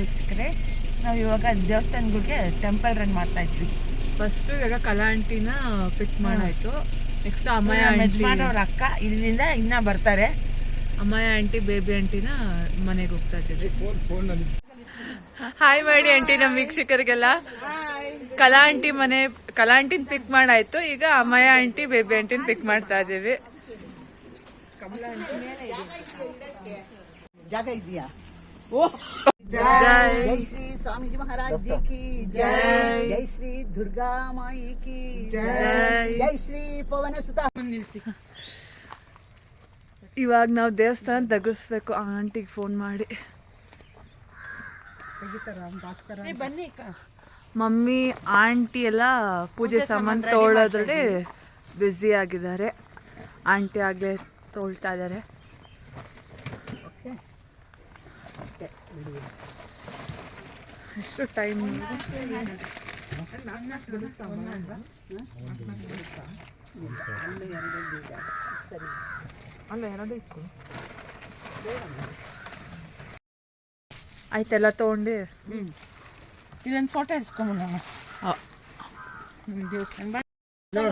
ವೀಕ್ಷಕರೇ ನಾವು ಇವಾಗ ದೇವಸ್ಥಾನಗಳಿಗೆ ಟೆಂಪಲ್ ರನ್ ಮಾಡ್ತಾ ಇದ್ವಿ. ಫಸ್ಟ್ ಇವಾಗ ಕಲಾ ಆಂಟಿನ ಪಿಕ್ ಮಾಡಾಯ್ತು. ನೆಕ್ಸ್ಟ್ ಅಮ್ಮಯ್ಯ ಆಂಟಿ ಅವ್ರ ಅಕ್ಕ ಇಲ್ಲಿಂದ ಇನ್ನ ಬರ್ತಾರೆ. ಅಮ್ಮಯ್ಯ ಆಂಟಿ ಬೇಬಿ ಆಂಟಿನ ಮನೆಗೆ ಹೋಗ್ತಾ ಇದ್ದೀವಿ. ಹಾಯ್ ಮಾಡಿ ಆಂಟಿ ನಮ್ಮ ವೀಕ್ಷಕರಿಗೆಲ್ಲ. ಕಲಾ ಆಂಟಿ ಮನೆ ಕಲಾ ಆಂಟಿನ ಪಿಕ್ ಮಾಡಾಯ್ತು. ಈಗ ಅಮ್ಮಯ್ಯ ಆಂಟಿ ಬೇಬಿ ಆಂಟಿನ ಪಿಕ್ ಮಾಡ್ತಾ ಇದ್ದೀವಿ. ಜಾಗ ಇದೆಯಾ? ಓ. ಜೈ स्वामी ಶ್ರೀ महाराज जी ಕಿ. ಜೈ. ಜೈ ಶ್ರೀ ದುರ್ಗಾ ಮಾಯಿ ಕಿ. ಜೈ. ಜೈ ಶ್ರೀ ಪವನ ಸುತ. ಇವಾಗ ನಾವು ದೇವಸ್ಥಾನ ತಗಸ್ಬೇಕು ಆ ಆಂಟಿಗೆ ಫೋನ್ ಮಾಡಿ. ಬನ್ನಿ ಮಮ್ಮಿ ಆಂಟಿ ಎಲ್ಲ ಪೂಜೆ ಸಾಮಾನು ತೊಗೊಳೋದ್ರಲ್ಲಿ ಬ್ಯುಸಿ ಆಗಿದ್ದಾರೆ. ಆಂಟಿ ಆಗಲೇ ತೊಳ್ತಾ ಇದ್ದಾರೆ. ಎಷ್ಟು ಟೈಮ್ ಆಯ್ತೆಲ್ಲ ತೊಗೊಂಡು. ಇದೊಂದು ಫೋಟೋ ದೇವಸ್ಥಾನ ಬನ್ನಿ.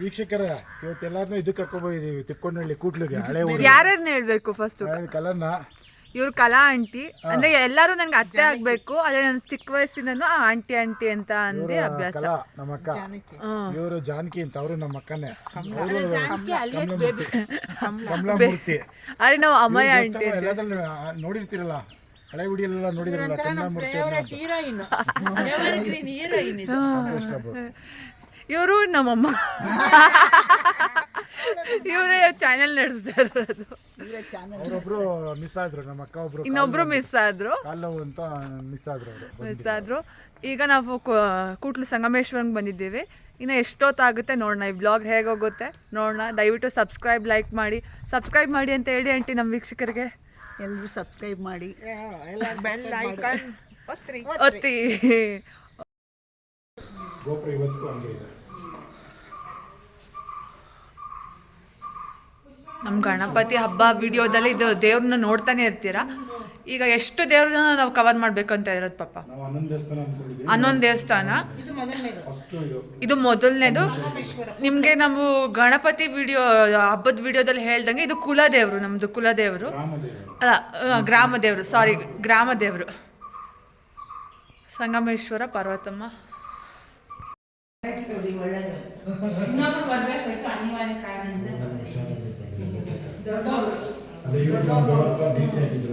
ವೀಕ್ಷಕರ ಇವತ್ತೆಲ್ಲಾರನ್ನೂ ಇದು ಕರ್ಕೊಂಡ್ಬಂದಿದ್ದೀವಿ ತಿಕ್ಕೊಂಡಳ್ಳಿ ಕೂಟ್ಲಿಗೆ ಹಳೆ ಊರು ಯಾರ್ಯಾರನ್ನ ಹೇಳ್ಬೇಕು ಫಸ್ಟ್ ಕಲನ್ನ ಇವ್ರು ಕಲಾ ಆಂಟಿ. ಅಂದ್ರೆ ಎಲ್ಲರೂ ನನ್ಗೆ ಅತ್ತೆ ಆಗ್ಬೇಕು ಅದೇ ನನ್ನ ಚಿಕ್ಕ ವಯಸ್ಸಿನೂ ಆಂಟಿ ಆಂಟಿ ಅಂತ ಅಂದ್ರೆ ಅಭ್ಯಾಸ. ಕಲಾ ನಮ್ಮ ಅಕ್ಕ. ಇವರು ಜಾನಕಿ ಅಂತ ಅವರು ನಮ್ಮ ಅಕ್ಕನೇ. ಕಮಲಾಮೂರ್ತಿ ಅರೆ ನಾವು ಅಮ್ಮಯ್ಯ ಆಂಟಿ ಎಲ್ಲದ್ರಲ್ಲಿ ನೋಡಿರ್ತೀರಲ್ಲ ಹಳೆ ಗುಡಿಯಲ್ಲೆಲ್ಲ ನೋಡಿದಿರಲ್ಲ ಕಮಲಾಮೂರ್ತಿ ಹೀರೋಯಿನ್. ಹೀರೋಯಿನ್ ಇದು. ಇವರು ನಮ್ಮಮ್ಮ. ಇವರೇ ಚಾನೆಲ್ ನಡೆಸ್ತಾ ಇರೋದು. ಅವರೊಬ್ರು ಮಿಸ್ ಆದ್ರು ನಮ್ಮ ಅಕ್ಕ ಒಬ್ರು ಇನ್ನೊಬ್ರು ಮಿಸ್ ಆದ್ರು. ಅಂತ ಮಿಸ್ ಆದ್ರು ಅವರು ಮಿಸ್ ಆದ್ರು. ಈಗ ನಾವು ಕೂಟ್ಲು ಸಂಗಮೇಶ್ವರಂಗೆ ಬಂದಿದ್ದೀವಿ. ಇನ್ನು ಎಷ್ಟೊತ್ತಾಗುತ್ತೆ ನೋಡೋಣ. ಈ ಬ್ಲಾಗ್ ಹೇಗೋಗುತ್ತೆ ನೋಡೋಣ. ದಯವಿಟ್ಟು ಸಬ್ಸ್ಕ್ರೈಬ್ ಲೈಕ್ ಮಾಡಿ. ಸಬ್ಸ್ಕ್ರೈಬ್ ಮಾಡಿ ಅಂತ ಹೇಳಿ ಆಂಟಿ ನಮ್ಮ ವೀಕ್ಷಕರಿಗೆ. ಎಲ್ಲರೂ ಸಬ್ಸ್ಕ್ರೈಬ್ ಮಾಡಿ. ಬೆಲ್ ಐಕಾನ್ ಒತ್ರಿ ಒತ್ತಿ. ಗೋಪುರ ಇವತ್ತು ಹಂಗೆ ಇದೆ. ನಮ್ಮ ಗಣಪತಿ ಹಬ್ಬ ವಿಡಿಯೋದಲ್ಲಿ ಇದು ದೇವ್ರನ್ನ ನೋಡ್ತಾನೆ ಇರ್ತೀರಾ? ಈಗ ಎಷ್ಟು ದೇವ್ರನ್ನ ನಾವು ಕವರ್ ಮಾಡ್ಬೇಕು ಅಂತ ಇರೋದು ಪಾಪ. ನಾವು ಹನ್ನೊಂದು ದೇವಸ್ಥಾನ ಇದು ಇದು. ಮೊದಲನೇದು? ನಿಮಗೆ ನಾವು ಗಣಪತಿ ವಿಡಿಯೋ ಹಬ್ಬದ ವಿಡಿಯೋದಲ್ಲಿ ಹೇಳ್ದಂಗೆ ಇದು ಕುಲದೇವರು ನಮ್ಮದು ಕುಲದೇವರು. ಅಲ್ಲ ಆ, ಗ್ರಾಮ ದೇವರು ಸಾರಿ ಗ್ರಾಮ ದೇವರು ಸಂಗಮೇಶ್ವರ ಪಾರ್ವತಮ್ಮ ಅದೇ ಇವತ್ತು ನಮ್ಮ ದೊಡ್ಡಪ್ಪ ಡಿ ಸಿ ಆಗಿದ್ರು.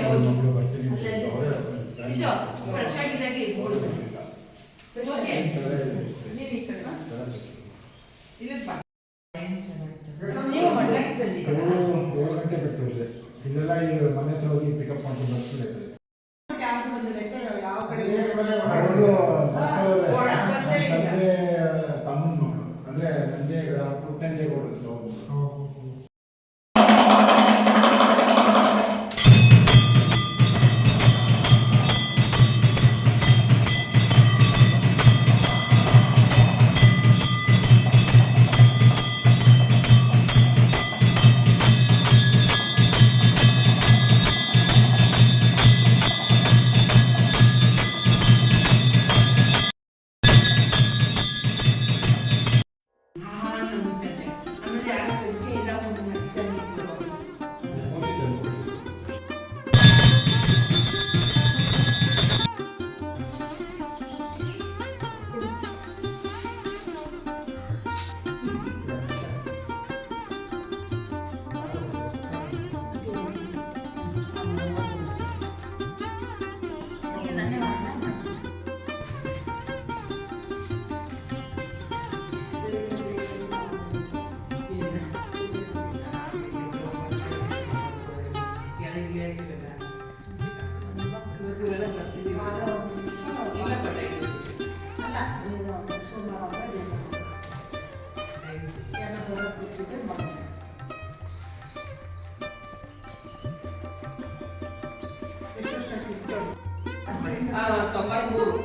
ಅವ್ರ ಮಗಳು ಬರ್ತೀನಿ ಅಂತ ಹೇಳಿದ್ರು. ಅವರೇ ಇವರು ಏಳು ಗಂಟೆ ಬಿಟ್ಟಿದ್ರೆ ಇಲ್ಲೆಲ್ಲ ಈಗ ಮನೆ ಹತ್ರ ಹೋಗಿ ಪಿಕಪ್ ಮಾಡ್ಕೊಂಡು ಕಡೆ ಅವರು ತಂದೆ ತಮ್ಮನ ಮಗಳು. ಅಂದ್ರೆ ನಂಜೇಗೌಡ ಪುಟ್ಟಂಜೇಗೌಡರು 啊，转发速度。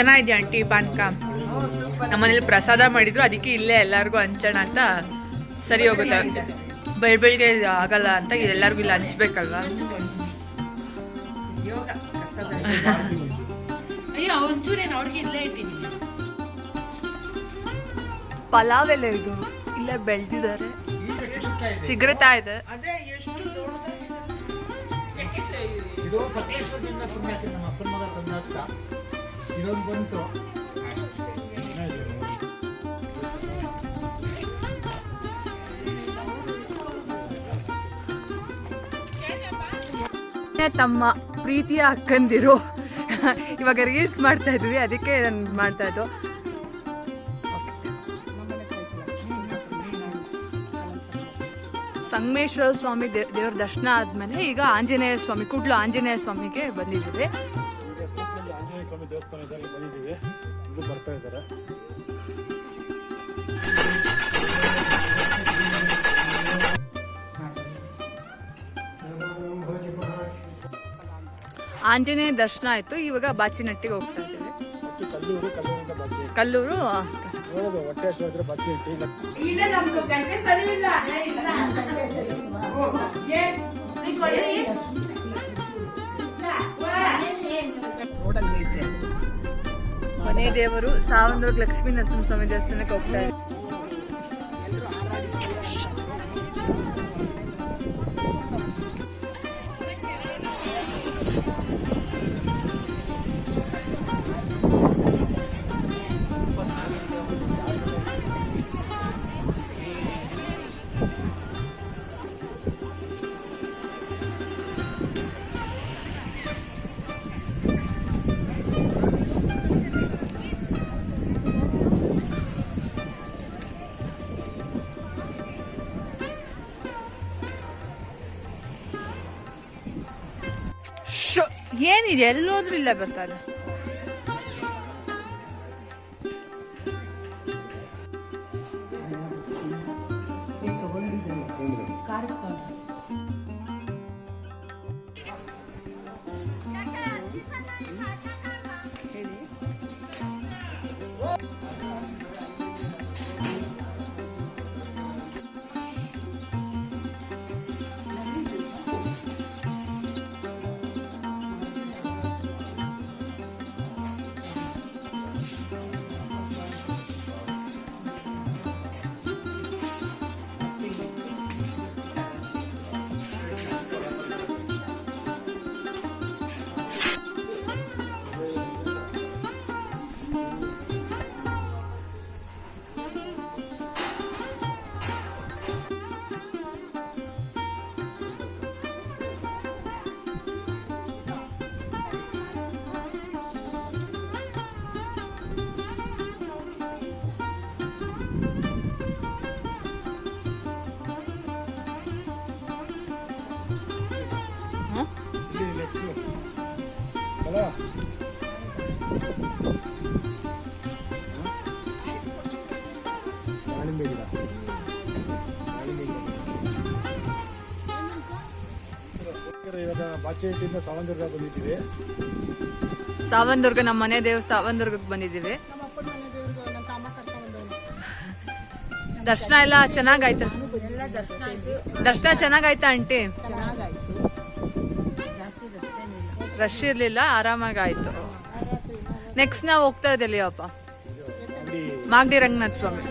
ಚೆನ್ನಾಗಿದೆ ಆಂಟಿ ಪಾನಕ. ನಮ್ಮನೇಲಿ ಪ್ರಸಾದ ಮಾಡಿದ್ರು ಅದಕ್ಕೆ ಇಲ್ಲೇ ಎಲ್ಲರಿಗೂ ಹಂಚೋಣ ಅಂತ ಸರಿ ಹೋಗುತ್ತೆ. ಬೆಳ್ ಬೆಳಿಗ್ಗೆ ಆಗಲ್ಲ ಅಂತ ಎಲ್ಲರಿಗೂ ಇಲ್ಲಿ ಹಂಚ್ಬೇಕಲ್ವಾ? ಅಯ್ಯೋ ಒಂಚೂರೇನು ಅವ್ರಿಗೆ ಇಲ್ಲೇ ಇಟ್ಟಿದ್ದೀನಿ ಪಲಾವ್ ಎಲ್ಲ ಇದು ಇಲ್ಲೇ ಬೆಳೆದಿದ್ದಾರೆ. ಚಿಗುರುತ್ತಾ ಇದೆ. ಅದೇ ಎಷ್ಟು ದೊಡ್ಡದಾಗಿದೆ. ಇದು ಸಕಲೇಶ್ವರದಿಂದ ನಮ್ಮ ಅಪ್ಪನ ಮಗ ಇದೊಂದು ಬಂತು. ತಮ್ಮ ಪ್ರೀತಿಯ ಅಕ್ಕಂದಿರು. ಇವಾಗ ರೀಲ್ಸ್ ಮಾಡ್ತಾ ಇದ್ವಿ, ಅದಕ್ಕೆ ನಾನು ಮಾಡ್ತಾ ಇದ್ದು. ಸಂಗಮೇಶ್ವರ ಸ್ವಾಮಿ ದೇವ್ರ ದರ್ಶನ ಆದಮೇಲೆ ಈಗ ಆಂಜನೇಯ ಸ್ವಾಮಿ, ಕುಡ್ಲು ಆಂಜನೇಯ ಸ್ವಾಮಿಗೆ ಬಂದಿದ್ದೀವಿ. ಇದ್ದಾರೆ. ಆಂಜನೇಯ ದರ್ಶನ ಆಯಿತು. ಇವಾಗ ಬಾಚಿನಟ್ಟಿಗೆ ಹೋಗ್ತಾ ಇದ್ದೀವಿ. ಕಲ್ಲೂರು ಕಲ್ಲೂರು ಮನೆ ದೇವರು ಸಾವಂದ್ರ ಲಕ್ಷ್ಮೀ ನರಸಿಂಹಸ್ವಾಮಿ ದೇವಸ್ಥಾನಕ್ಕೆ ಹೋಗ್ತಾ ಇದ್ದೀವಿ ಏನಿದೆ? ಎಲ್ಲೋದ್ರೂ ಇಲ್ಲ ಬರ್ತಾರೆ ದಾಳಿಂಬೆ ಗಿಡ ಇವಾಗ ಸಾವಂದುರ್ಗ ಬಂದಿದ್ದೀವಿ. ಸಾವಂದುರ್ಗ ನಮ್ಮ ಮನೆ ದೇವ್ರ ಸಾವಂದುರ್ಗಕ್ಕೆ ಬಂದಿದ್ದೀವಿ. ದರ್ಶನ ಎಲ್ಲ ಚೆನ್ನಾಗಾಯ್ತು. ದರ್ಶನ ಚೆನ್ನಾಗಾಯ್ತಾ ಆಂಟಿ? ರಶ್ ಇರ್ಲಿಲ್ಲ ಆರಾಮಾಗಿ ಆಯ್ತು ನೆಕ್ಸ್ಟ್ ನಾವು ಹೋಗ್ತಾ ಇದ್ದೀವಿ ಅಪ್ಪ ಮಾಗಡಿ ರಂಗನಾಥ್ ಸ್ವಾಮಿ.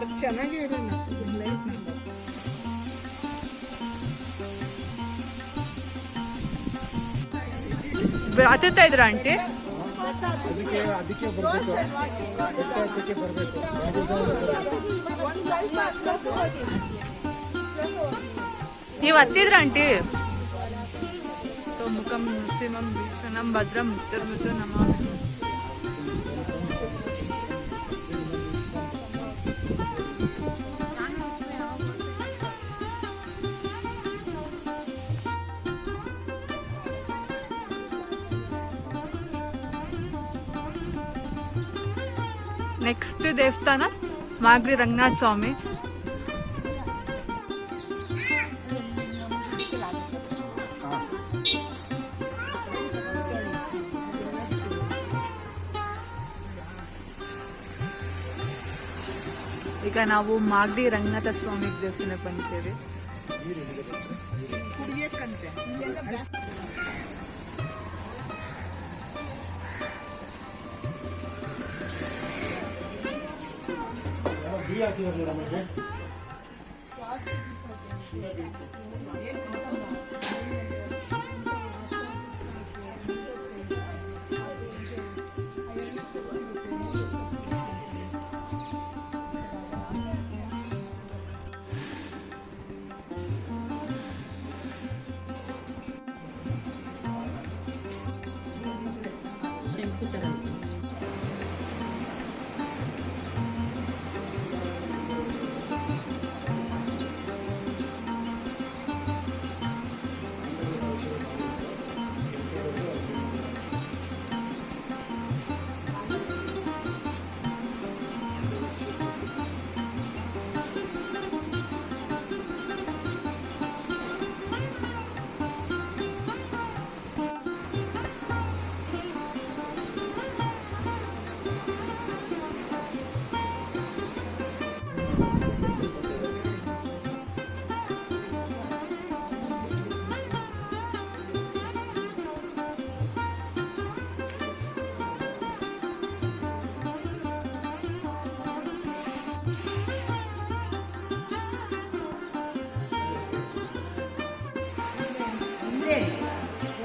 ಬರ್ ಚೆನ್ನಾಗೇ ಇರೋಣ ಲೈಫ್ ಇದ್ರ ಆಂಟಿ? ನೀವು ಹತ್ತಿದ್ರ ಆಂಟಿ? ಮುಖಂ ನೃಸಿಂಹಂ ಭೀಷಣಂ ಭದ್ರಂ ಮುತ್ತ ನಮಾಮಿ. ನೆಕ್ಸ್ಟ್ ದೇವಸ್ಥಾನ ಮಾಗಡಿ ರಂಗನಾಥ ಸ್ವಾಮಿ ಈಗ ನಾವು ಮಾಗಡಿ ರಂಗನಾಥ ಸ್ವಾಮಿ ದೇವಸ್ಥಾನಕ್ಕೆ ಬಂದಿದ್ದೇವೆ आती है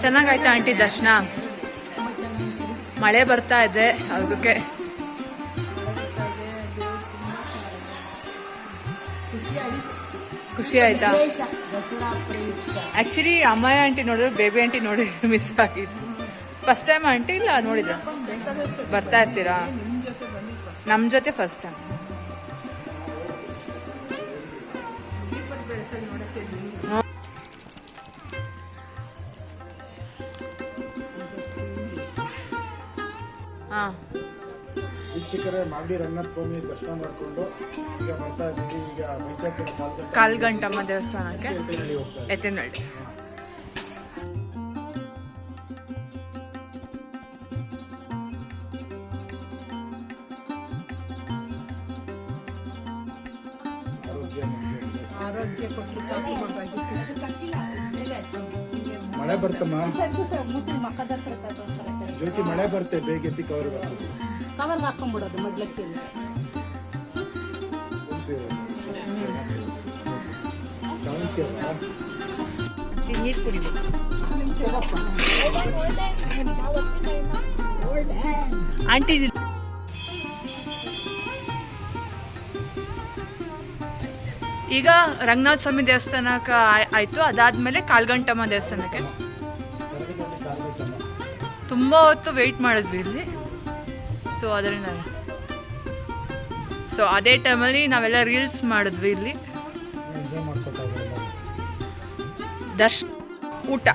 ಚೆನ್ನಾಗಾಯ್ತಾ ಆಂಟಿ ದರ್ಶನ? ಮಳೆ ಬರ್ತಾ ಇದೆ ಅದಕ್ಕೆ ಖುಷಿ ಆಯ್ತಾ? ಆಕ್ಚುಲಿ ಅಮ್ಮಯ್ಯ ಆಂಟಿ ನೋಡಿದ್ರು ಬೇಬಿ ಆಂಟಿ ನೋಡಿ ಮಿಸ್ ಆಗಿತ್ತು ಫಸ್ಟ್ ಟೈಮ್ ಆಂಟಿ ಇಲ್ಲ, ನೋಡಿದ್ರ? ಬರ್ತಾ ಇರ್ತೀರಾ? ನಮ್ ಜೊತೆ ಫಸ್ಟ್ ಟೈಮ್ ಹಾ. ವೀಕ್ಷಕರೇ ಮಾಗಡಿ ರಂಗನಾಥ ಸ್ವಾಮಿ ದರ್ಶನ ಮಾಡಿಕೊಂಡು ಈಗ ಬರ್ತಾ ಇದ್ದೀವಿ. ಈಗ ಕಾಲ್ಗಟ್ಟ ಕಾಲ್ಗಂಟಮ್ಮ ದೇವಸ್ಥಾನಕ್ಕೆ ಎತ್ತಿನಹಳ್ಳಿ. ಹತ್ರ ಜ್ಯೋತಿ ಮಳೆ ಬರುತ್ತೆ ಬೇಗ ಎತ್ತಿ ಕವರ್ ಕವರ್ ಹಾಕೊಂಡ್ಬಿಡೋದು ಮಡ್ಲಕ್ಕಿ? ನೀರು ಕುಡಿಬೇಕು. ಆಂಟಿ ಈಗ ರಂಗನಾಥ ಸ್ವಾಮಿ ದೇವಸ್ಥಾನಕ್ಕೆ ಆಯಿತು. ಅದಾದ್ಮೇಲೆ ಕಾಲ್ಗಂಟಮ್ಮ ದೇವಸ್ಥಾನಕ್ಕೆ. ತುಂಬ ಹೊತ್ತು ವೆಯ್ಟ್ ಮಾಡಿದ್ವಿ ಇಲ್ಲಿ. ಸೊ ಅದರಿಂದ ಸೊ ಅದೇ ಟೈಮಲ್ಲಿ ನಾವೆಲ್ಲ ರೀಲ್ಸ್ ಮಾಡಿದ್ವಿ ಇಲ್ಲಿ. ದರ್ಶ್ ಊಟ.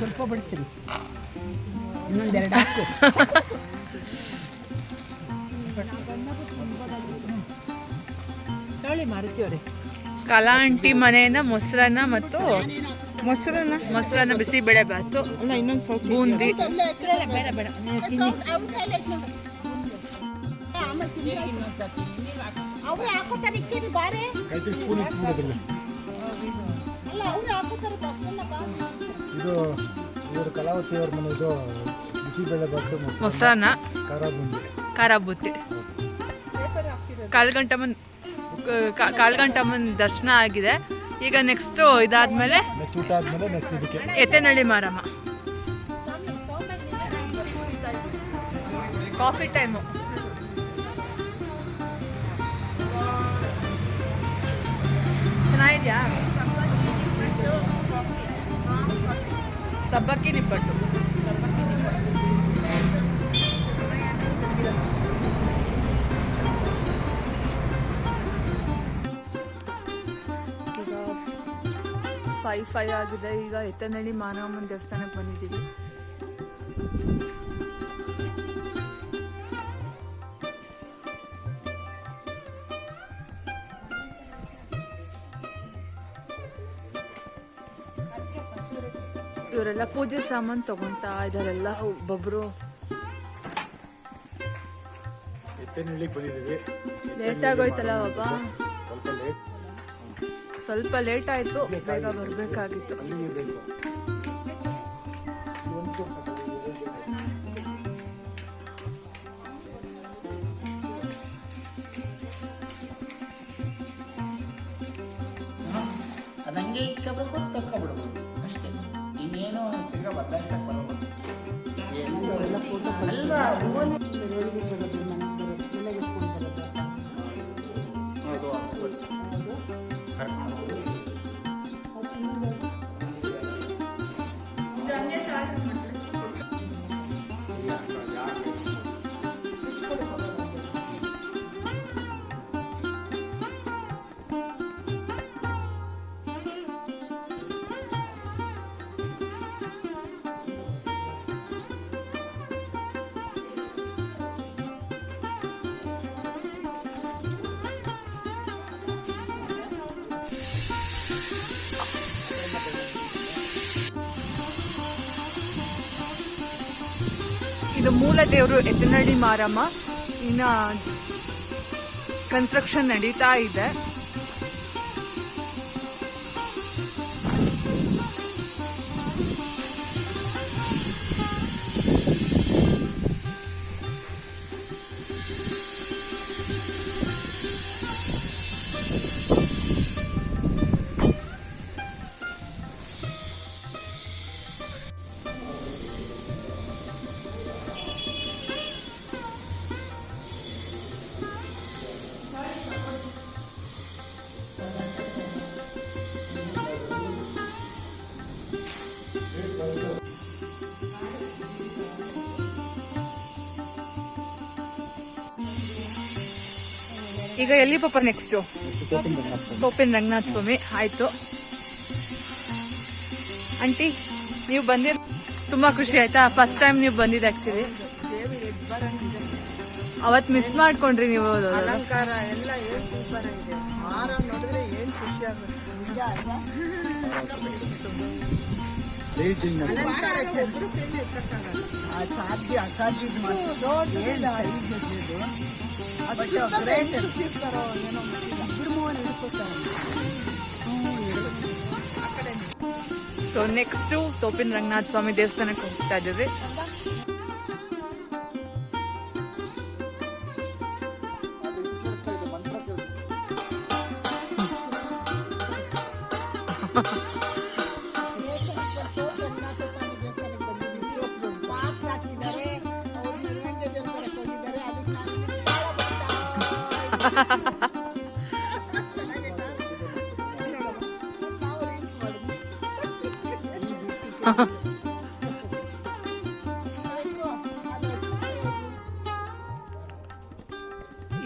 ಸ್ವಲ್ಪ ಬಡಿಸ್ತೀರಿ ಇನ್ನೊಂದೆರಡು ಹಾಕು. ತಗೊಳ್ಳಿ ಮಾರುತಿ ಅವರೇ. ಕಲಾ ಆಂಟಿ ಮನೆಯಿಂದ ಮೊಸರನ್ನ ಮತ್ತು ಮೊಸರನ್ನ? ಮೊಸರನ್ನ ಬಿಸಿಬೇಳೆ ಬಾತು ಅಲ್ಲ ಇನ್ನೊಂದು ಸ್ವಲ್ಪ ಬೂಂದಿ. ಬೇಡ ಬೇಡ ಅವ್ರು ಹಾಕೋತಾರೆ ಬಾರೆ. ಅಲ್ಲ ಅವ್ರು ಹಾಕೋತಾರೆ ಇದು ಇವರು ಕಲಾವತಿ ಅವ್ರ ಮನೆ ಇದು ಬಿಸಿಬೇಳೆ ಬಾತು ಮೊಸರು ಮೊಸರನ್ನ ಖಾರ ಬುಂದಿ. ಖಾರ ಬುತ್ತಿ ಕಾಲ್ಗಂಟಮ್ಮನ ಕಾಲು ಗಂಟಮ್ಮನ್ ಕಾಲು ಗಂಟಮ್ಮನ್ ದರ್ಶನ ಆಗಿದೆ. ಈಗ ನೆಕ್ಸ್ಟು ಇದಾದ್ಮೇಲೆ ನೆಕ್ಸ್ಟ್ ಊಟ ಆದ್ಮೇಲೆ ನೆಕ್ಸ್ಟ್ ಇದಕ್ಕೆ. ಎತ್ತನಹಳ್ಳಿ ಮಾರಮ್ಮ. ಕಾಫಿ ಟೈಮು ಚೆನ್ನಾಗಿದ್ಯಾ? ಸಬ್ಬಕ್ಕಿ ನಿಪ್ಪಟ್ಟು. ಫೈವ್ ಫೈವ್ ಆಗಿದೆ. ಈಗ ಎತ್ತನಹಳ್ಳಿ ಮಾರಮ್ಮನ ದೇವಸ್ಥಾನಕ್ಕೆ ಬಂದಿದ್ದೀವಿ. ಇವರೆಲ್ಲ ಪೂಜೆ ಸಾಮಾನು ತಗೊಂತಾ ಇದಾರೆಲ್ಲ ಒಬ್ಬೊಬ್ರು. ಲೇಟ್ ಆಗೋಯ್ತಲ್ಲ ಬಾಬಾ ಸ್ವಲ್ಪ ಲೇಟ್ ಆಯ್ತು ಬೇಗ ಬರಬೇಕಾಗಿತ್ತು. ಇದು ಮೂಲ ದೇವರು ಎತ್ತನಹಳ್ಳಿ ಮಾರಮ್ಮ. ಇನ್ನ ಕನ್ಸ್ಟ್ರಕ್ಷನ್ ನಡೀತಾ ಇದೆ. ಈಗ ಎಲ್ಲಿ ಪಾಪ ನೆಕ್ಸ್ಟ್ ಗೋಪಿನ್ ರಂಗನಾಥ ಸ್ವಾಮಿ. ಆಯ್ತು. ಆಂಟಿ ನೀವು ಬಂದಿರ ತುಂಬಾ ಖುಷಿ ಆಯ್ತಾ? ಫಸ್ಟ್ ಟೈಮ್ ನೀವು ಬಂದಿದ್ದು ಆಕ್ಚುಲಿ ಅವತ್ ಮಿಸ್ ಮಾಡ್ಕೊಂಡ್ರಿ ನೀವು. ಅಸಾಧ್ಯ ಅಸಾಧ್ಯ ಸೊ ನೆಕ್ಸ್ಟ್ ತೋಪಿನ ರಂಗನಾಥ ಸ್ವಾಮಿ ದೇವಸ್ಥಾನಕ್ಕೆ ಹೋಗ್ತಾ ಇದ್ದೀವಿ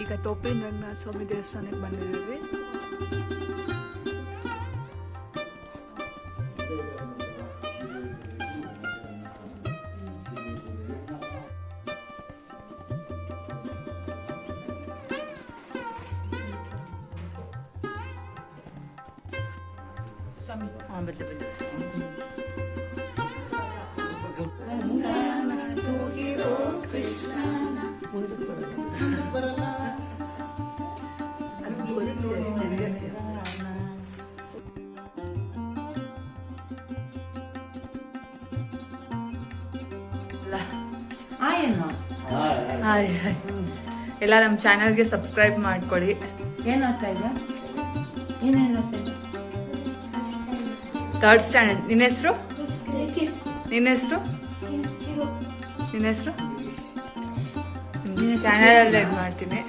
ಈಗ ತೋಪಿನ ರಂಗನಾಥ ಸ್ವಾಮಿ ದೇವಸ್ಥಾನಕ್ಕೆ ಬಂದಿದ್ದೀವಿ ಆಯೇನು ಹಾಯ್ ಹಾಯ್. ಎಲ್ಲ ನಮ್ಮ ಚಾನಲ್ಗೆ ಸಬ್ಸ್ಕ್ರೈಬ್ ಮಾಡ್ಕೊಳ್ಳಿ ಏನಾಗ್ತಾ ಇದೆ ಏನೇನಾಗ್ತಾ ಇದೆ ಥರ್ಡ್ ಸ್ಟ್ಯಾಂಡರ್ಡ್ ನಿನ್ನ ಹೆಸರು? ನಿನ್ನ ಹೆಸರು? ನಿನ್ನ ಹೆಸರು? ಚಾನಲಲ್ಲಿ ಇದು ಮಾಡ್ತೀನಿ.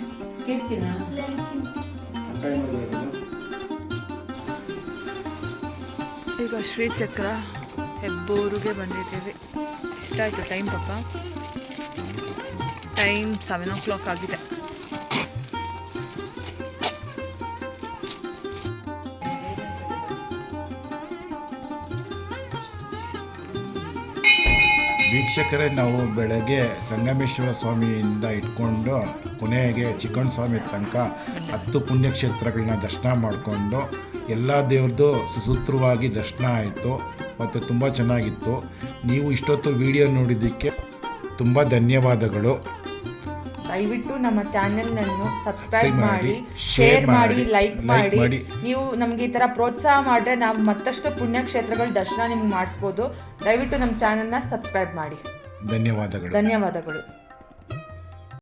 ಕೇಳ್ತೀನಾ ಈಗ ಶ್ರೀಚಕ್ರ ಹೆಬ್ಬೂರಿಗೆ ಬಂದಿದ್ದೀವಿ. ಇಷ್ಟ ಆಯಿತು ಟೈಮ್ ಪಾಪ? ಟೈಮ್ ಸೆವೆನ್ ಓ ಕ್ಲಾಕ್ ಆಗಿದೆ ವೀಕ್ಷಕರೇ, ನಾವು ಬೆಳಗ್ಗೆ ಸಂಗಮೇಶ್ವರ ಸ್ವಾಮಿಯಿಂದ ಇಟ್ಕೊಂಡು ಕೊನೆಗೆ ಚಿಕ್ಕಣ್ಣ ಸ್ವಾಮಿ ತನಕ ಹತ್ತು ಪುಣ್ಯಕ್ಷೇತ್ರಗಳನ್ನ ದರ್ಶನ ಮಾಡಿಕೊಂಡು ಎಲ್ಲ ದೇವ್ರದ್ದು ಸುಸೂತ್ರವಾಗಿ ದರ್ಶನ ಆಯಿತು ಮತ್ತು ತುಂಬ ಚೆನ್ನಾಗಿತ್ತು. ನೀವು ಇಷ್ಟೊತ್ತು ವಿಡಿಯೋ ನೋಡಿದ್ದಕ್ಕೆ ತುಂಬ ಧನ್ಯವಾದಗಳು. ದಯವಿಟ್ಟು ನಮ್ಮ ಚಾನೆಲ್ ಅನ್ನು ಸಬ್ಸ್ಕ್ರೈಬ್ ಮಾಡಿ, ಶೇರ್ ಮಾಡಿ ಲೈಕ್ ಮಾಡಿ. ಮಾಡಿ. ನೀವು ನಮಗೆ ಈ ತರ ಪ್ರೋತ್ಸಾಹ ಮಾಡಿದ್ರೆ ನಾವು ಮತ್ತಷ್ಟು ಪುಣ್ಯಕ್ಷೇತ್ರಗಳ ದರ್ಶನ ನಿಮ್ಗೆ ಮಾಡಿಸ್ಬೋದು. ದಯವಿಟ್ಟು ನಮ್ಮ ಚಾನೆಲ್ನ ಸಬ್ಸ್ಕ್ರೈಬ್ ಮಾಡಿ. ಧನ್ಯವಾದಗಳು. ಧನ್ಯವಾದಗಳು.